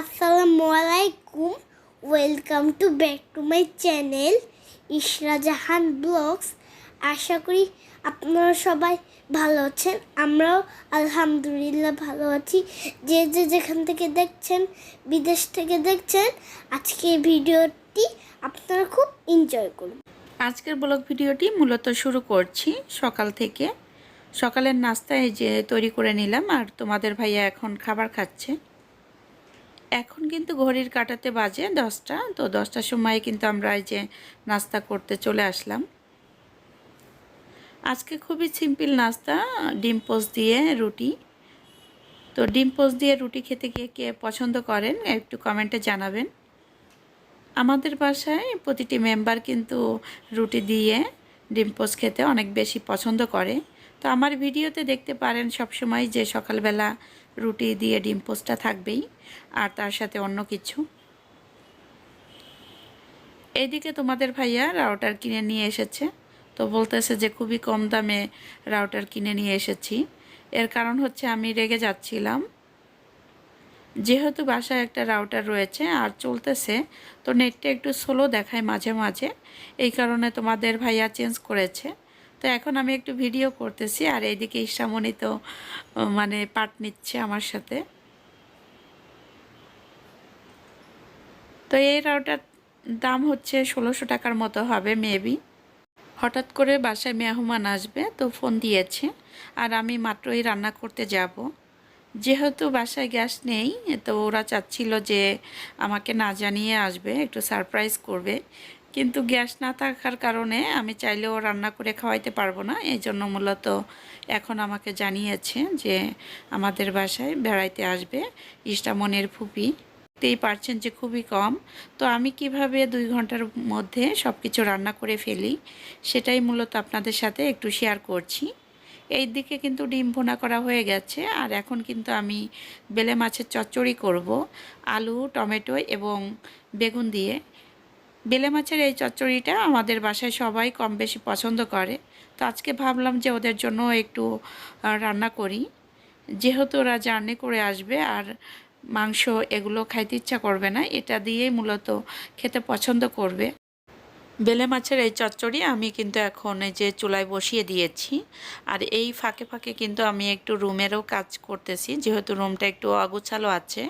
আসসালামু আলাইকুম welcome to back to my channel Ishra Jahan vlogs আশা করি আপনারা সবাই ভালো আছেন, আমরাও আলহামদুলিল্লাহ ভালো আছি। যে যে যেখান থেকে দেখছেন, বিদেশ থেকে দেখছেন, আজকে ভিডিওটি আপনারা খুব এনজয় করুন। আজকের ব্লগ ভিডিওটি মূলত শুরু করছি সকাল থেকে। সকালের নাস্তা এই যে তৈরি করে নিলাম, আর তোমাদের ভাইয়া এখন খাবার খাচ্ছে। এখন কিন্তু ঘড়ির কাটাতে বাজে দশটা, তো দশটার সময় কিন্তু আমরা এই যে নাস্তা করতে চলে আসলাম। আজকে খুবই সিম্পল নাস্তা, ডিম পোস্ট দিয়ে রুটি। তো ডিম পোস্ট দিয়ে রুটি খেতে গিয়ে কে পছন্দ করেন, একটু কমেন্টে জানাবেন। আমাদের বাসায় প্রতিটি মেম্বার কিন্তু রুটি দিয়ে ডিম পোস্ট খেতে অনেক বেশি পছন্দ করে। তো আমার ভিডিওতে দেখতে পারেন সব সময় যে সকালবেলা রুটি দিয়ে ডিম পোস্টটা থাকবেই, আর তার সাথে অন্য কিছু। এইদিকে তোমাদের ভাইয়া রাউটার কিনে নিয়ে এসেছে। তো বলতেছে যে খুবই কম দামে রাউটার কিনে নিয়ে এসেছি। এর কারণ হচ্ছে আমি রেগে যাচ্ছিলাম। যেহেতু বাসায় একটা রাউটার রয়েছে আর চলতেছে, তো নেটটা একটু স্লো দেখায় মাঝে মাঝে। এই কারণে তোমাদের ভাইয়া চেঞ্জ করেছে। তো এখন আমি একটু ভিডিও করতেছি, আর এইদিকে ইসামণি তো মানে পাট নিচ্ছে আমার সাথে। তো এই রাউটার দাম হচ্ছে ষোলোশো টাকার মতো হবে মেবি হঠাৎ করে বাসায় মেহমান আসবে, তো ফোন দিয়েছে, আর আমি মাত্রই রান্না করতে যাব। যেহেতু বাসায় গ্যাস নেই, তো ওরা চাচ্ছিল যে আমাকে না জানিয়ে আসবে, একটু সারপ্রাইজ করবে। কিন্তু গ্যাস না থাকার কারণে আমি চাইলেও রান্না করে খাওয়াইতে পারব না। এই জন্য মূলত এখন আমাকে জানিয়েছে যে আমাদের বাসায় বেড়াইতে আসবে ইষ্টামনের ফুপি। দেখতেই পারছেন যে খুবই কম। তো আমি কীভাবে দুই ঘণ্টার মধ্যে সব কিছু রান্না করে ফেলি সেটাই মূলত আপনাদের সাথে একটু শেয়ার করছি। এই দিকে কিন্তু ডিম ভোনা করা হয়ে গেছে আর এখন কিন্তু আমি বেলে মাছের চচ্চড়ি করব, আলু, টমেটো এবং বেগুন দিয়ে। বেলে মাছের এই চচ্চড়িটা আমাদের বাসায় সবাই কম বেশি পছন্দ করে। তো আজকে ভাবলাম যে ওদের জন্য একটু রান্না করি। যেহেতু ওরা জার্নি করে আসবে আর মাংস এগুলো খাইতে ইচ্ছা করবে না, এটা দিয়েই মূলত খেতে পছন্দ করবে। বেলে মাছের এই চচ্চড়ি আমি কিন্তু এখন এই যে চুলায় বসিয়ে দিয়েছি। আর এই ফাঁকে ফাঁকে কিন্তু আমি একটু রুমেরও কাজ করতেছি, যেহেতু রুমটা একটু অগুছালো আছে।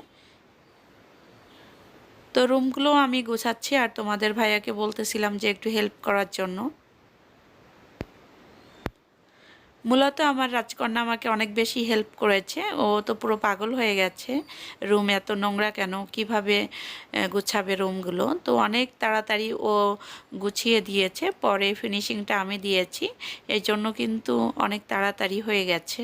তো রুমগুলো আমি গোছাচ্ছি আর তোমাদের ভাইয়াকে বলতেছিলাম যে একটু হেল্প করার জন্য। মূলত আমার রাজকন্যা আমাকে অনেক বেশি হেল্প করেছে। ও তো পুরো পাগল হয়ে গেছে। রুম এত নোংরা কেন? কীভাবে গুছাবে রুমগুলো? তো অনেক তাড়াতাড়ি ও গুছিয়ে দিয়েছে। পরে ফিনিশিংটা আমি দিয়েছি। এই জন্য কিন্তু অনেক তাড়াতাড়ি হয়ে গেছে।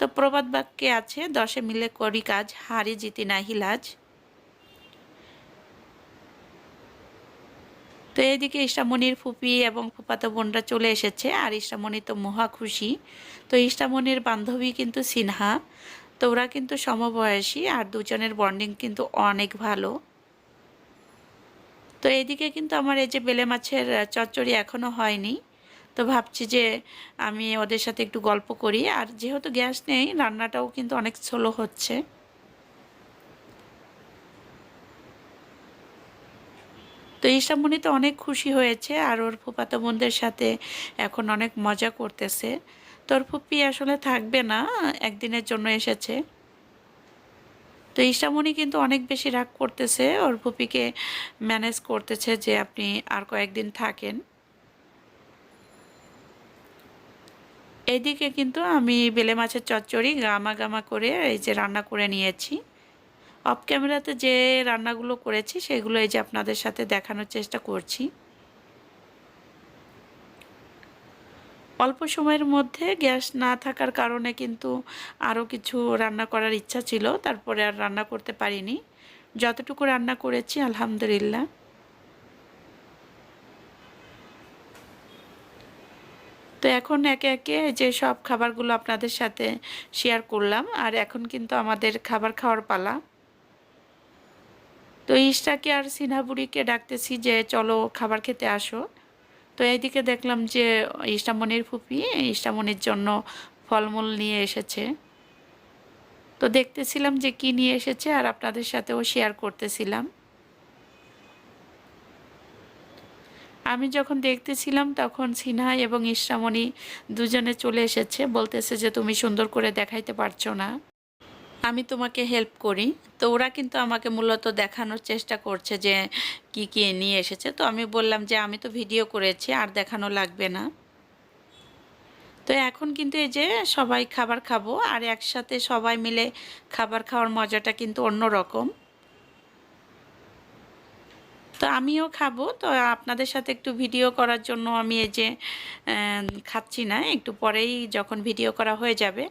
তো প্রবাদ বাক্যে আছে, দশে মিলে করি কাজ, হারি জিতি নাহি লাজ। তো এইদিকে ইষ্টামণির ফুপি এবং ফুপাতো বোনরা চলে এসেছে আর ইষ্টামণি তো মহা খুশি। তো ইষ্টামণির বান্ধবী কিন্তু সিনহা। তো ওরা কিন্তু সমবয়সী আর দুজনের বন্ডিং কিন্তু অনেক ভালো। তো এইদিকে কিন্তু আমার এই যে বেলে মাছের চচ্চড়ি এখনও হয়নি। তো ভাবছি যে আমি ওদের সাথে একটু গল্প করি। আর যেহেতু গ্যাস নেই, রান্নাটাও কিন্তু অনেক স্লো হচ্ছে। তো ঈশামণি তো অনেক খুশি হয়েছে আর ওর ফুপাতো বোনদের সাথে এখন অনেক মজা করতেছে। তোর ফুপি আসলে থাকবে না, একদিনের জন্য এসেছে। তো ঈশামণি কিন্তু অনেক বেশি রাগ করতেছে, ওর ফুপিকে ম্যানেজ করতেছে যে আপনি আর কয়েকদিন থাকেন। এইদিকে কিন্তু আমি বেলে মাছের চচ্চড়ি গামা গামা করে এই যে রান্না করে নিয়েছি। অফ ক্যামেরাতে যে রান্নাগুলো করেছি, সেগুলো এই যে আপনাদের সাথে দেখানোর চেষ্টা করছি। অল্প সময়ের মধ্যে গ্যাস না থাকার কারণে কিন্তু আরও কিছু রান্না করার ইচ্ছা ছিল, তারপরে আর রান্না করতে পারিনি। যতটুকু রান্না করেছি, আলহামদুলিল্লাহ। তো এখন একে একে যে সব খাবারগুলো আপনাদের সাথে শেয়ার করলাম, আর এখন কিন্তু আমাদের খাবার খাওয়ার পালা। তো ইশটাকে আর সিনহাবুড়িকে ডাকতেছি যে, চলো খাবার খেতে আসো। তো এইদিকে দেখলাম যে ইষ্টামণির ফুপি ইষ্টামণির জন্য ফলমূল নিয়ে এসেছে। তো দেখতেছিলাম যে, কি নিয়ে এসেছে আর আপনাদের সাথেও শেয়ার করতেছিলাম। আমি যখন দেখতেছিলাম তখন সিনহা এবং ইসরামণি দুজনে চলে এসেছে, বলতেছে যে, তুমি সুন্দর করে দেখাইতে পারছ না। আমি তোমাকে হেল্প করি। তো ওরা কিন্তু আমাকে মূলত দেখানোর চেষ্টা করছে যে কি কি নিয়ে এসেছে। তো আমি বললাম যে আমি তো ভিডিও করেছি, আর দেখানো লাগবে না। তো এখন কিন্তু এই যে সবাই খাবার খাব, আর একসাথে সবাই মিলে খাবার খাওয়ার মজাটা কিন্তু অন্য রকম তো আমিও খাব। তো আপনাদের সাথে একটু ভিডিও করার জন্য আমি এই যে খাচ্ছি না। একটু পরেই যখন ভিডিও করা হয়ে যাবে,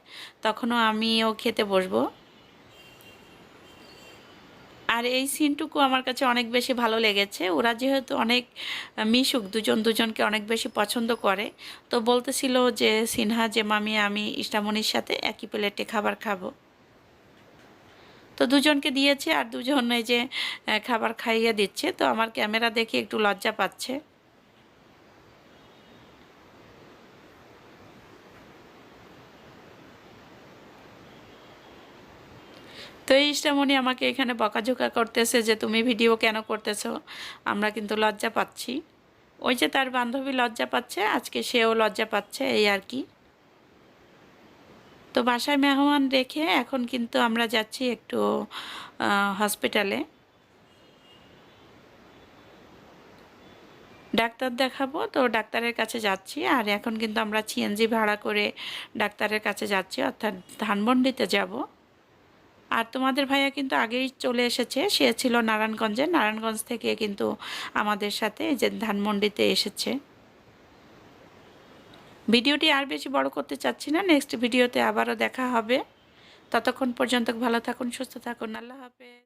তখনও আমিও খেতে বসবো। আর এই সিনটুকু আমার কাছে অনেক বেশি ভালো লেগেছে। ওরা যেহেতু অনেক মিশুক, দুজন দুজনকে অনেক বেশি পছন্দ করে। তো বলতেছিল যে, সিনহা, যে মামি, আমি, ইষ্টামণির সাথে একই প্লেটে খাবার খাব। তো দুজনকে দিয়েছে আর দুজন এই যে খাবার খাইয়ে দিচ্ছে। তো আমার ক্যামেরা দেখে একটু লজ্জা পাচ্ছে। তো এই ইষ্টামণি আমাকে এখানে বকাঝোকা করতেছে যে, তুমি ভিডিও কেন করতেছো? আমরা কিন্তু লজ্জা পাচ্ছি। ওই যে তার বান্ধবী লজ্জা পাচ্ছে, আজকে সেও লজ্জা পাচ্ছে, এই আর কি। তো বাসায় মেহমান রেখে এখন কিন্তু আমরা যাচ্ছি একটু হসপিটালে। ডাক্তার দেখাবো, তো ডাক্তারের কাছে যাচ্ছি, আর এখন কিন্তু আমরা সিএনজি ভাড়া করে ডাক্তারের কাছে যাচ্ছি, অর্থাৎ ধানমন্ডিতে যাব। আর তোমাদের ভাইয়া কিন্তু আগেই চলে এসেছে। সে ছিল নারায়ণগঞ্জে নারায়ণগঞ্জ থেকে কিন্তু আমাদের সাথে যে ধানমন্ডিতে এসেছে। ভিডিওটি আর বেশি বড় করতে চাচ্ছি না। নেক্সট ভিডিওতে আবারও দেখা হবে। ততক্ষণ পর্যন্ত ভালো থাকুন, সুস্থ থাকুন। আল্লাহ হাফেজ।